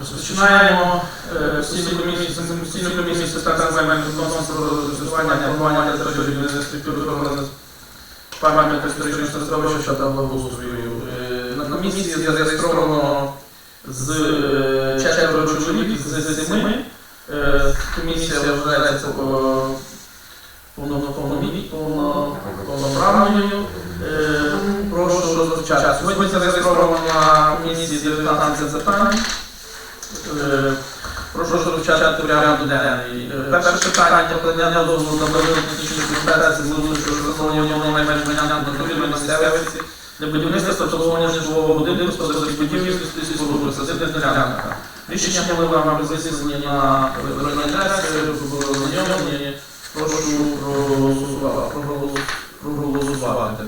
Розпочинаємо е, постійну комісію, з питань земельних відносин про застосування планування території для структури охорони пам'ятних історичних середовища та благоустрою. Е, На комісії зареєстровано з е, четверо чоловік з семи. Комісія вважається повноправною. Прошу розпочати. Сьогодні зареєстровано на комісії 19 запитань. Е, Прошу денний. Е, Перше питання про дозволу на проведення технічної документації з вулиці, межах ділянки місцевості для будівництва та обслуговування житлового будинку, господарських будівлі, спільної споруди, садибних ділянка. Рішення були вам розіслані на ознайомлені. Прошу проголосувати. проголос- проголосувати.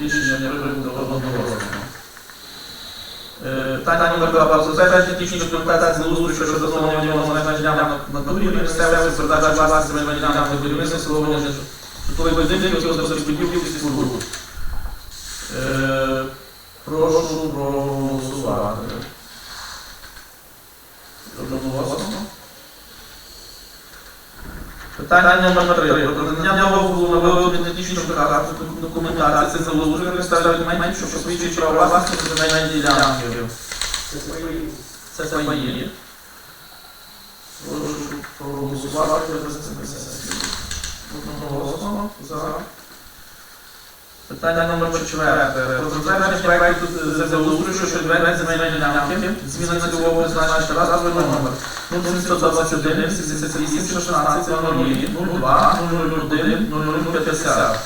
Рішення прийнято одноголосно. Е, Питання номер два. Про затвердження технічної документації землеустрою щодо встановлення нього земельних на натурі місцевості, передачі власності земельних ділянок на будівництво, обслуговування житлових будинків, господарських будівлі і споруд. Е, Прошу проголосувати. Одноголосно. Питання номер три. Про надання дозволу на виготовлення технічної документації землеустрою представляють документів, що посвідчують права власності земельної ділянки. Це свої. Прошу проголосувати за це. Одноголосно. За. Питання номер четверте. Про затвердження проекту землеустрою, що відведення земельної ділянки, зміна цільового призначення разовий номер 0721 78 16 00 02 001 0050.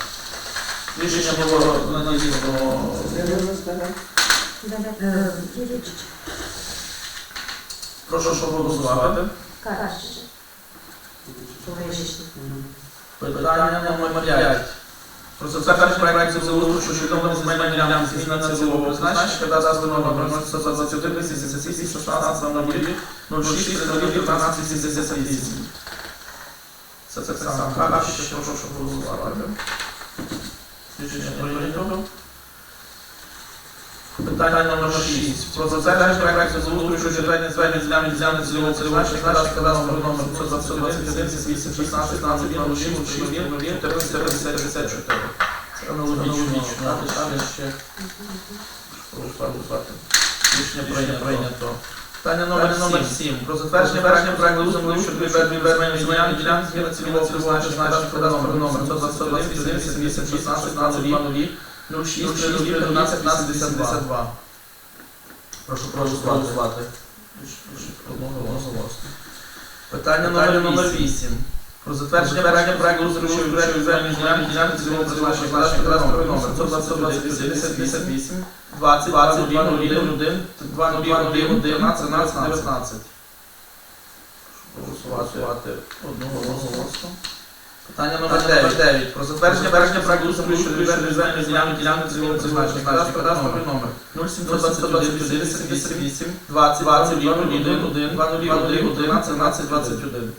Рішення було надіслано Прошу. Кашич. Повищити. Питання номер 5. Про затвердження проекту землеустрою, що відновлення земельної ділянки зміна цільового призначення, кадастровий номер 0121 78 16 00 06 15 78. Це це саме краще, прошу проголосувати. Рішення. Питання номер 6. Про затвердження проекту землеустрою, що відведення земельної ділянки ділянки цільового призначення, кадастровий номер 521 78 16 15 06 01 14 54. Це аналогічно. Далі ще проголосувати. Рішення прийнято. Питання номер номер 7. Про затвердження верхнього проекту землі, що відведення земельної ділянки згідно цільового призначення, кадастровий номер 121 78 16 15 06 06 12 72. Прошу проголосувати. Питання номер номер 8. Про затвердження проекту землі, що відведення земельної ділянки ділянки цільового призначення, кадастровий номер 121 58 20 20 01 1 2 1 13 19. Голосувати одноголосно. Питання номер 9. 9. Про затвердження верхнього проекту землі, що відведення земельної ділянки ділянки цільового призначення, кадастровий номер 0721 78 20 20 01 1 2 01 11 13 21.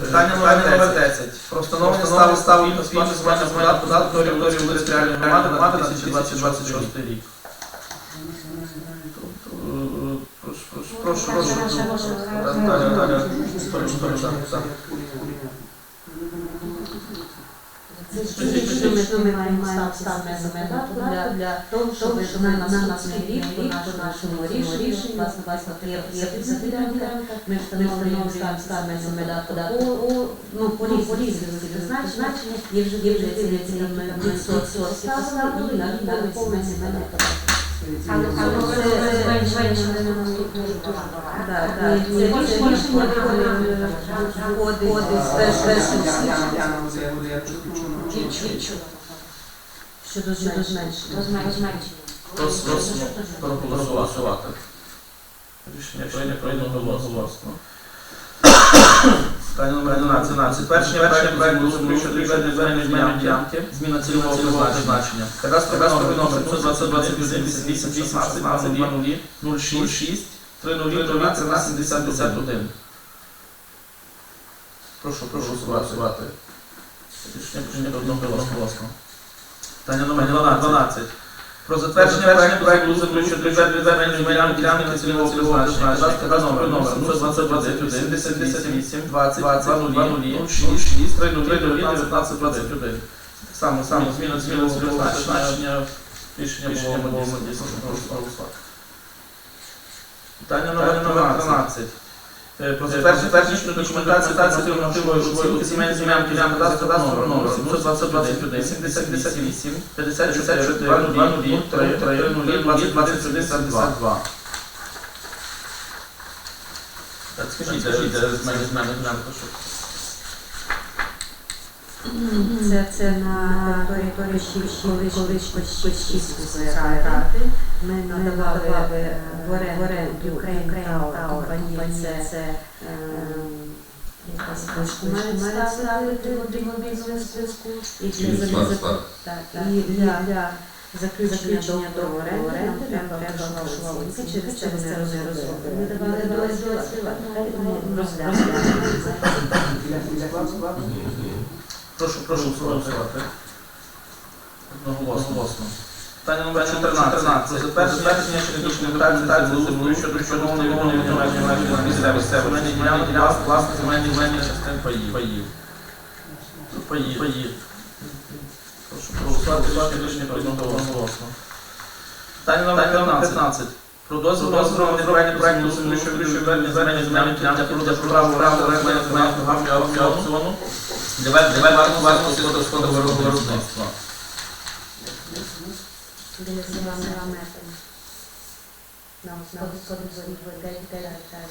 Питання номер 10. Про встановлення стави ставу та сплати земельного податку на територію територіальної громади на 2026 рік. Прошу, прошу, прошу, прошу. Наша може Так, так, так. Прошу, прошу, так, так. Це ж ми, що ми маємо ставити земельну для, того, щоб на наступний рік по нашому рішенню, власне, власне, є ділянка, ми встановлюємо стан ставимо земельну податку, ну, по різності призначення, є вже є вже відсотки ставили і на виконання податку. Але Це- зменшення. Не наступного дуже щодо зменшення. Проголосувати. Рішення прийнято прийнято голосно. Питання номер 11. Затвердження вершення проекту відведення земельної ділянки, зміна цільового призначення. Кадастровий номер 521 58 16 00 06 30 13 71. Прошу, прошу голосувати. Рішення прийнято одноголосно. Питання номер 12. Про затвердження проекту проекту землі щодо відведення земельної ділянки цільового призначення. Кадастровий номер номер 021 78 20 20 06 3 19 21. Саме саме зміна цільового призначення. Рішення було дійсно проголосувати. Питання номер 13. Е, Про затвердження технічної документації та альтернативної житлової земель земельної ділянки кадастрового номер 721 78 54 00 3 3 0 20 20 72. Так, скажіть, скажіть, де з мене з мене ділянка, що Це, це на території Щівської ради. Ми надавали е, в оренду Ukraine Tower компанії, це, е. І для, заключення до оренди треба оцінка, через це вони розробили. Ми давали дозвіл, ми розглянули. Прошу, прошу голосувати. Одноголосно. Питання номер 14. Про затвердження технічної документації землеустрою щодо встановлення мовної межі межі на місцевих земельних ділянок для власних земельних земельних частин паїв. Паїв. Паїв. Паїв. Прошу проголосувати. Рішення одноголосно. Питання номер 15. Про дозвіл на розроблення проекту проекту землі щодо відведення земельних земельних ділянок для продажу права оренди земельних торгівлі аукціону для ведення вартого сільськогосподарського виробництва.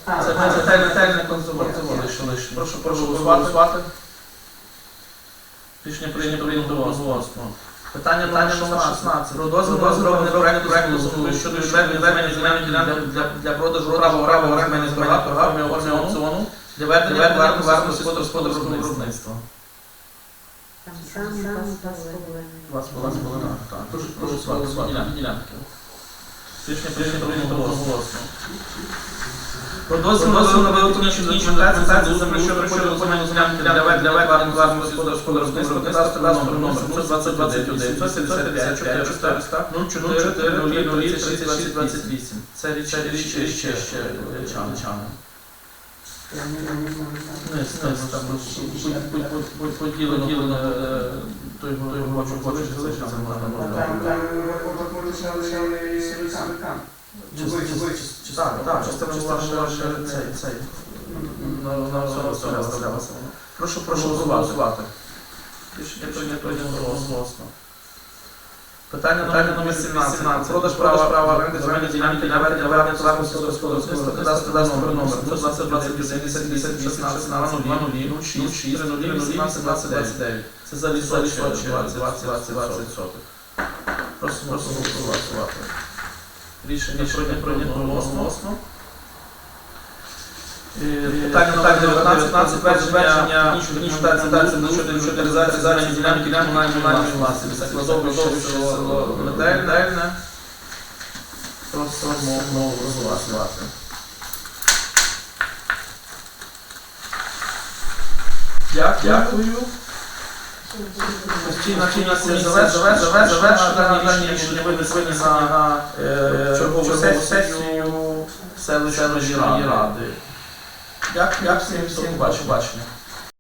На Це ретельне ретельне консервативніше лише. Прошу проголосувати. Рішення прийнято голосно. Питання питання номер 16. Про дозвіл на розроблення проекту проекту землі щодо відведення земельних земельних ділянок для, для продажу права права оренди земельних торгівлі аукціону для ведення вартого сільськогосподарського виробництва. Там сам сам Два з половиною. Так, дуже прошу голосувати. Ділянки. Рішення прийнято прийнято голосно. Про дозвіл на виготовлення технічної документації землі щодо розподілу земельної ділянки для вед- для ведення власного господарського виробництва кадастровий номер 021 775 400 04 00 36 28. Це річ річ ще ще ще там поділено е, той той бачу бачу залишиться можна можна. Так, так, частина ще ще цей. На всьому всьому. Прошу прошу голосувати. Рішення прийнято голосно. Питання номер 17. Продаж права права оренди земельної ділянки для ведення ведення власності господарського кадастру номер номер 2020-80-16 на 0 0 06 6 0 18 29. Це за лісочі 20 20 20 сотих. Прошу голосувати. Рішення прийнято прийнято голосно. Е, Питання номер 19. На затвердження технічної документації щодо інвентаризації земельної ділянки для комунальної власності. Це кладовище село Метельне. Просимо мову розвивати. Дякую. Постійна комісія завершена, дані рішення винесені на е, чергову сесію селищної ради. Дякую всім, всім бачу, бачення.